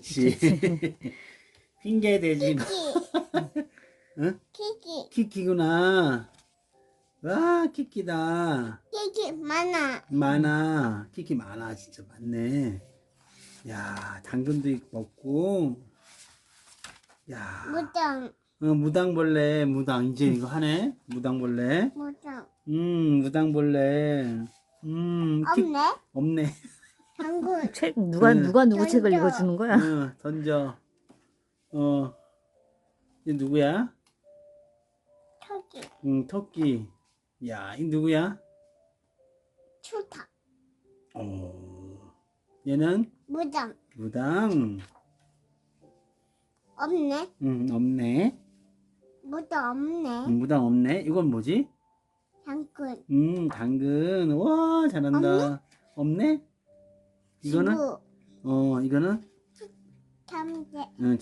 그렇지. 핑계 대지. 키키. 응? 키키. 키키구나. 와, 키키다. 키키 많아. 많아. 키키 많아. 진짜 많네. 야, 당근도 있- 먹고. 야, 무당. 어, 무당벌레, 무당. 이제 이거 하네. 무당벌레. 무당. 음, 무당벌레. 음, 키, 없네. 없네. 당근. 책 누가 응. 누가 누구 책을 던져. 읽어주는 거야? 어, 던져. 어, 이 누구야? 토끼. 응, 토끼. 야, 이 누구야? 추타. 어, 얘는 무당. 무당. 없네. 응, 없네. 무당 없네. 음, 무당 없네. 이건 뭐지? 당근. 음, 당근. 와, 잘한다. 없네? 이거는? 어, 이거는? 참새. 응,